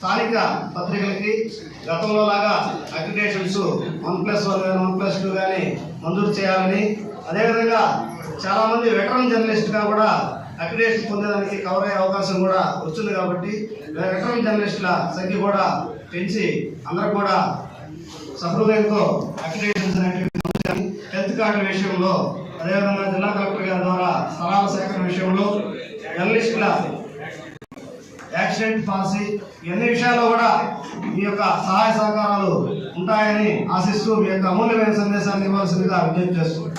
స్థానిక పత్రికలకి గతంలో లాగా అగ్రిగేషన్స్ వన్ ప్లస్ వన్ కానీ వన్ ప్లస్ టూ కానీ మంజూరు చేయాలని అదేవిధంగా చాలామంది వెటరన్ జర్నలిస్ట్గా కూడా అగ్రిగేషన్ పొందేదానికి కవర్ అయ్యే అవకాశం కూడా వచ్చింది కాబట్టి వెటరన్ జర్నలిస్టుల సంఖ్య కూడా పెంచి అందరూ కూడా సహృదయంతో అగ్రిగేషన్స్ అనేటువంటి హెల్త్ కార్డు విషయంలో అదేవిధంగా జిల్లా కలెక్టర్ గారి ద్వారా స్థలాల సేకరణ విషయంలో జర్నలిస్టుల యాక్సిడెంట్ పాలసీ ఇవన్నీ విషయాల్లో కూడా మీ యొక్క సహాయ సహకారాలు ఉంటాయని ఆశిస్తూ మీ యొక్క అమూల్యమైన సందేశాన్ని ఇవ్వాల్సిందిగా విజ్ఞప్తి చేస్తున్నాను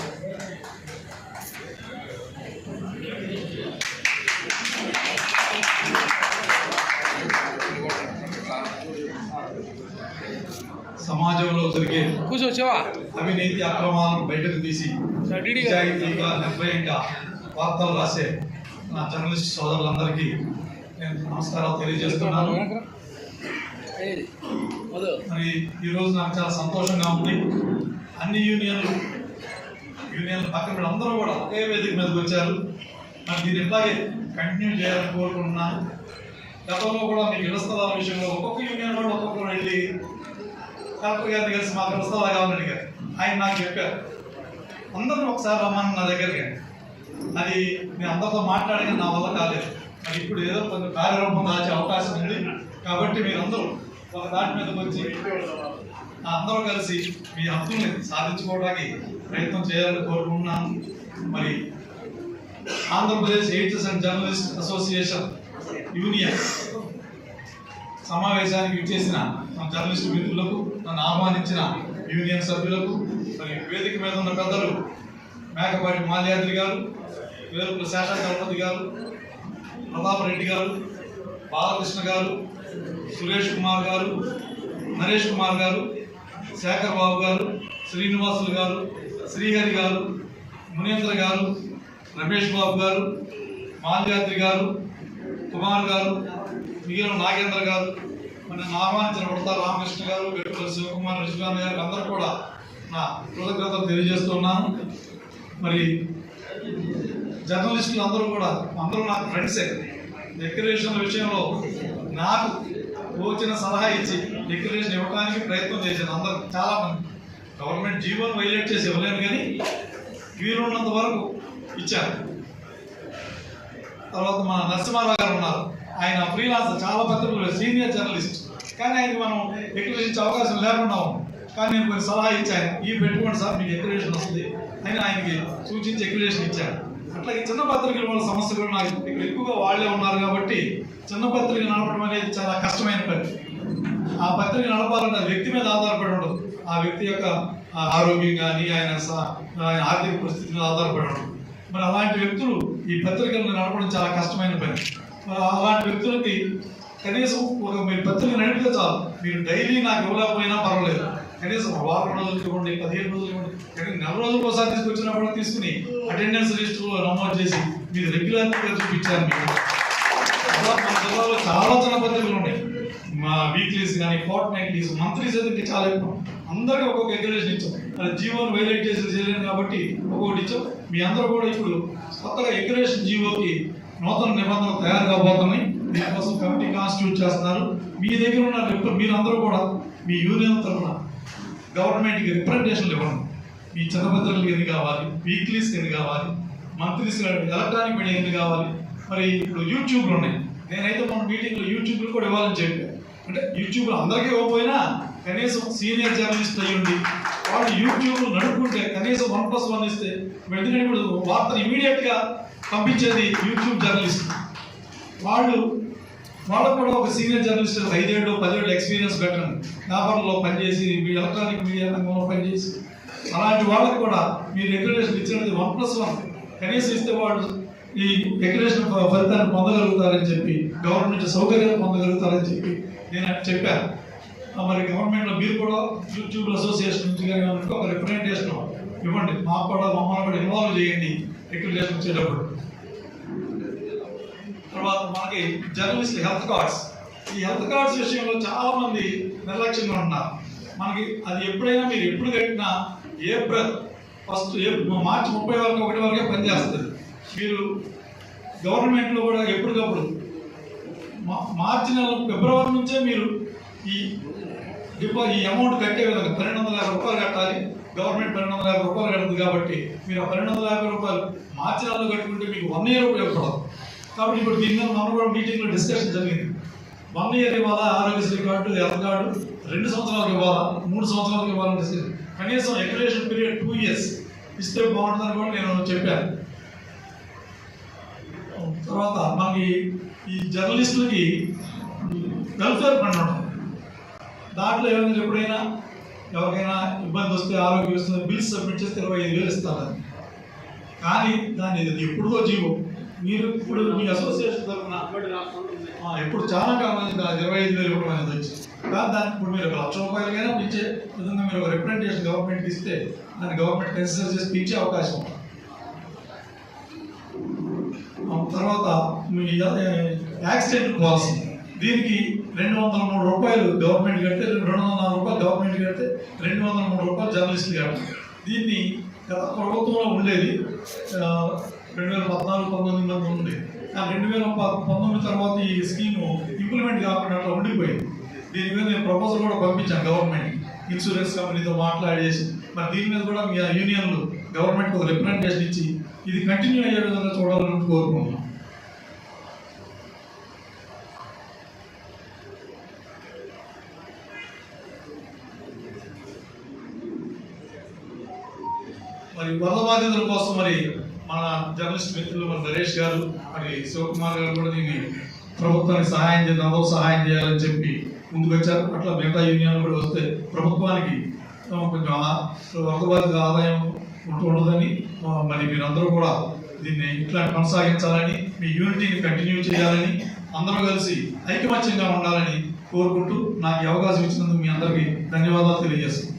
సమాజంలో జరిగే అవినీతి అక్రమాలను బయటకు తీసి నిజాయితీగా నిర్భయంగా వార్తలు రాసే నా జర్నలిస్ట్ సోదరులందరికీ నేను నమస్కారాలు తెలియజేస్తున్నాను. మరి ఈరోజు నాకు చాలా సంతోషంగా ఉంది. అన్ని యూనియన్లు యూనియన్లు పక్కన పెట్టి అందరూ కూడా ఒకే వేదిక మీదకి వచ్చారు. మరి దీన్ని ఇట్లాగే కంటిన్యూ చేయాలని కోరుకుంటున్నాను గతంలో కూడా మీకు ఇళ్ళ స్థలాల విషయంలో ఒక్కొక్క యూనియన్ కూడా ఒక్కొక్కరు వెళ్ళి కలెక్టర్ గారిని కలిసి మాకు ఇళ్ళ స్థలాలు కావాలని అడిగారు. ఆయన నాకు చెప్పారు. అందరూ ఒకసారి రమ్మని నా దగ్గరికి అది నేను అందరితో మాట్లాడిన నా వల్ల కాలేదు. ఇప్పుడు ఏదో కొంత కార్యరూపం దాచే అవకాశం ఉంది. కాబట్టి మీరందరూ ఒక దాటి మీదకి వచ్చి అందరూ కలిసి మీ హక్కుల్ని సాధించుకోవడానికి ప్రయత్నం చేయాలని కోరుకుంటున్నాను. మరి Andhra Pradesh aids and journalist association union సమావేశానికి ఇచ్చేసిన మన జర్నలిస్ట్ మిత్రులకు నన్ను ఆహ్వానించిన యూనియన్ సభ్యులకు మరి వేదిక మీద ఉన్న పెద్దలు మేకపాటి మాల్యాద్రి గారు వేరు శేష గణపతి గారు ప్రతాప్ రెడ్డి గారు బాలకృష్ణ గారు సురేష్ కుమార్ గారు నరేష్ కుమార్ గారు శేఖర్ బాబు గారు శ్రీనివాసులు గారు శ్రీహరి గారు మునేంద్ర గారు రమేష్ బాబు గారు మాల్యాద్రి గారు కుమార్ గారు మిగిలిన నాగేంద్ర గారు మన నామానించిన ఉడత రామకృష్ణ గారు వెంకట శివకుమార్ రిజ్వాన్ గారు అందరూ కూడా నా కృతజ్ఞతలు తెలియజేస్తున్నాను మరి జర్నలిస్టులు అందరూ కూడా అందరూ నాకు ఫ్రెండ్సే డెకరేషన్ల విషయంలో నాకు వచ్చిన సలహా ఇచ్చి డెకరేషన్ ఇవ్వడానికి ప్రయత్నం చేశాను అందరూ చాలా మంది గవర్నమెంట్ జీవోని వైలేట్ చేసి ఇవ్వలేను కానీ వీలున్నంత వరకు ఇచ్చారు. తర్వాత మన నరసింహారావు గారు ఉన్నారు. ఆయన ఫ్రీలాన్స్ చాలా పత్రికలు సీనియర్ జర్నలిస్ట్ కానీ ఆయనకి మనం ఎక్యులేషన్ అవకాశం లేకుండా ఉంది కానీ నేను కొన్ని సలహా ఇచ్చాను. ఈ పెట్టుకోండి సార్ మీకు ఎక్యులేషన్ వస్తుంది అని ఆయనకి సూచించి ఎక్యులేషన్ ఇచ్చాను. అట్లాగే చిన్న పత్రికల వాళ్ళ సమస్య కూడా నాకు ఇక్కడ ఎక్కువగా వాళ్ళే ఉన్నారు కాబట్టి చిన్న పత్రిక నడపడం అనేది చాలా కష్టమైన పని. ఆ పత్రిక నడపాలంటే వ్యక్తి మీద ఆధారపడి ఉండదు. ఆ వ్యక్తి యొక్క ఆరోగ్యం కానీ ఆయన ఆర్థిక పరిస్థితి మీద ఆధారపడి ఉండదు. మరి అలాంటి వ్యక్తులు ఈ పత్రికలను నడపడం చాలా కష్టమైన పని. మరి అలాంటి వ్యక్తులకి కనీసం ఒక మీరు పత్రిక నడిపితే చాలు. మీరు డైలీ నాకు ఇవ్వలేకపోయినా పర్వాలేదు. కనీసం వారం రోజులు ఇవ్వండి పదిహేను రోజులు ఇవ్వండి కానీ నెల రోజులకు ఒకసారి తీసుకొచ్చినప్పుడు తీసుకుని అటెండెన్స్ లిస్టులో నమోదు చేసి మీరు రెగ్యులర్గా చూపించారు మీకు. మన జిల్లాలో చాలా చిన్న పద్ధతులు ఉన్నాయి. మా వీక్లీస్ కానీ ఫోర్ట్ నైట్లీస్ మంత్లీస్ అయితే చాలా ఎక్కువ. అందరికీ ఒక్కొక్క రెగ్యులేషన్ ఇచ్చాం. అది జీవోని వైలేట్ చేసి చేయలేను కాబట్టి ఒక్కొక్కటి ఇచ్చాం. మీ అందరూ కూడా ఇప్పుడు కొత్తగా రెగ్యులేషన్ జీవోకి నూతన నిబంధనలు తయారు కాబోతున్నాయి. దీనికోసం కమిటీ కాన్స్టిట్యూట్ చేస్తున్నారు. మీ దగ్గర ఉన్న మీరు అందరూ కూడా మీ యూనియన్ తరఫున గవర్నమెంట్కి రిప్రజెంటేషన్లు ఇవ్వండి. మీ చిన్న ఎన్ని కావాలి? వీక్లీస్ ఎన్ని కావాలి? మంత్లీస్ ఎలక్ట్రానిక్ మీడియా ఎన్ని కావాలి? మరి ఇప్పుడు యూట్యూబ్లు ఉన్నాయి. నేనైతే మన మీటింగ్లో యూట్యూబ్లు కూడా ఇవ్వాలని చెప్పాను అంటే యూట్యూబ్లో అందరికీ ఇవ్వకపోయినా కనీసం సీనియర్ జర్నలిస్ట్ అయ్యండి వాళ్ళు యూట్యూబ్లు నడుపుకుంటే కనీసం వన్ ప్లస్ వన్ ఇస్తే వెంటనే ఇప్పుడు వార్తలు ఇమీడియట్గా పంపించేది యూట్యూబ్ జర్నలిస్ట్. వాళ్ళు వాళ్ళకు కూడా ఒక సీనియర్ జర్నలిస్ట్ ఐదేళ్ళు పదేళ్ళు ఎక్స్పీరియన్స్ పెట్టండి పేపర్లో పనిచేసి మీ ఎలక్ట్రానిక్ మీడియా రంగంలో పనిచేసి. అలాంటి వాళ్ళకు కూడా మీరు రెగ్యులేషన్ ఇచ్చినది వన్ ప్లస్ వన్. కనీసం ఇస్తే వాళ్ళు ఈ రెగ్యులేషన్ ఫలితాన్ని పొందగలుగుతారని చెప్పి గవర్నమెంట్ సౌకర్యాలు పొందగలుగుతారని చెప్పి నేను అట్లా చెప్పాను మరి గవర్నమెంట్లో మీరు కూడా యూట్యూబ్ అసోసియేషన్ నుంచి కానీ ఒక రిప్రజెంటేషన్ ఇవ్వండి. మాకు కూడా మమ్మల్ని కూడా ఇన్వాల్వ్ చేయండి రెగ్యులేషన్ వచ్చేటప్పుడు. తర్వాత మనకి జర్నలిస్ట్ హెల్త్ కార్డ్స్. ఈ హెల్త్ కార్డ్స్ విషయంలో చాలా మంది నిర్లక్ష్యంగా ఉన్నారు. మనకి అది ఎప్పుడైనా మీరు ఎప్పుడు కట్టినా ఏప్రిల్ ఫస్ట్ ఏప్రిల్ మార్చి ముప్పై వరకు ఒకటి వరకే పనిచేస్తుంది. మీరు గవర్నమెంట్లో కూడా ఎప్పటికప్పుడు మా- మార్చి నెల ఫిబ్రవరి నుంచే మీరు ఈ డిపో ఈ అమౌంట్ కట్టే విధంగా పన్నెండు వందల యాభై రూపాయలు కట్టాలి. గవర్నమెంట్ పన్నెండు వందల యాభై రూపాయలు కడుతుంది కాబట్టి మీరు ఆ పన్నెండు వందల యాభై రూపాయలు మార్చి నెలలో కట్టుకుంటే మీకు వన్ ఇయర్ ఉపయోగపడదు. కాబట్టి ఇప్పుడు దీని మీద మనం కూడా మీటింగ్లో డిస్కషన్ జరిగింది. వన్ ఇయర్ ఇవ్వాలా ఆరోగ్యశ్రీ కార్డు హెల్త్ కార్డు రెండు సంవత్సరాలకు ఇవ్వాలా మూడు సంవత్సరాలకు ఇవ్వాలని డిస్కషన్ కనీసం ఎక్యులేషన్ పీరియడ్ టూ ఇయర్స్ ఇస్తే బాగుంటుందని కూడా నేను చెప్పాను. తర్వాత మనకి ఈ జర్నలిస్టులకి వెల్ఫేర్ ఫండ్ ఉంటుంది దాంట్లో ఏమైనా ఎప్పుడైనా ఎవరికైనా ఇబ్బంది వస్తే ఆరోగ్యం వస్తుంది బిల్స్ సబ్మిట్ చేస్తే ఇరవై ఐదు వేలు ఇస్తారు కానీ దాన్ని ఇది ఎప్పుడుదో జీవో. మీరు ఇప్పుడు మీ అసోసియేషన్ తరఫున ఇప్పుడు చాలా కాలం ఇరవై ఐదు వేలు ఇవ్వడం అనేది వచ్చి కానీ దానికి ఇప్పుడు మీరు ఒక లక్ష రూపాయలకైనా ఇచ్చే విధంగా మీరు ఒక రిప్రజెంటేషన్ గవర్నమెంట్కి ఇస్తే దాన్ని గవర్నమెంట్ కన్సిడర్ చేసి ఇచ్చే అవకాశం ఉంది. తర్వాత మీ యాక్సిడెంట్ పాలసీ దీనికి రెండు వందల మూడు రూపాయలు గవర్నమెంట్ కడితే రెండు వందల నాలుగు రూపాయలు గవర్నమెంట్ కడితే రెండు వందల మూడు రూపాయలు జర్నలిస్టులు కట్టాలి దీన్ని గత ప్రభుత్వంలో ఉండేది రెండు వేల పద్నాలుగు పంతొమ్మిది వరకు ఉంది ఆ రెండు వేల ప- పంతొమ్మిది తర్వాత ఈ స్కీమ్ ఇంప్లిమెంట్ కాకుండా అట్లా ఉండిపోయింది. దీని మీద నేను ప్రపోజల్ కూడా పంపించాను గవర్నమెంట్ ఇన్సూరెన్స్ కంపెనీతో మాట్లాడేసి మరి దీని మీద కూడా మీ యూనియన్లు గవర్నమెంట్కి ఒక రిప్రజెంటేషన్ ఇచ్చి ఇది కంటిన్యూ అయ్యే విధంగా చూడాలని కోరుకుంటున్నాం మరి వరద బాధితుల కోసం మరి మన జర్నలిస్ట్ మిత్రులు మన నరేష్ గారు మరి శివకుమార్ గారు కూడా దీన్ని ప్రభుత్వానికి సహాయం చేద్దాం అందరూ సహాయం చేయాలని చెప్పి ముందుకు వచ్చారు అట్లా మిగతా యూనియన్లు కూడా వస్తే ప్రభుత్వానికి కొంచెం ఆ- ఆదాయం ఉండదని మరి మీరందరూ కూడా దీన్ని ఇట్లా కొనసాగించాలని మీ యూనిటీని కంటిన్యూ చేయాలని అందరూ కలిసి ఐకమత్యంగా ఉండాలని కోరుకుంటూ నాకు అవకాశం ఇచ్చినందుకు మీ అందరికీ ధన్యవాదాలు తెలియజేస్తున్నాను.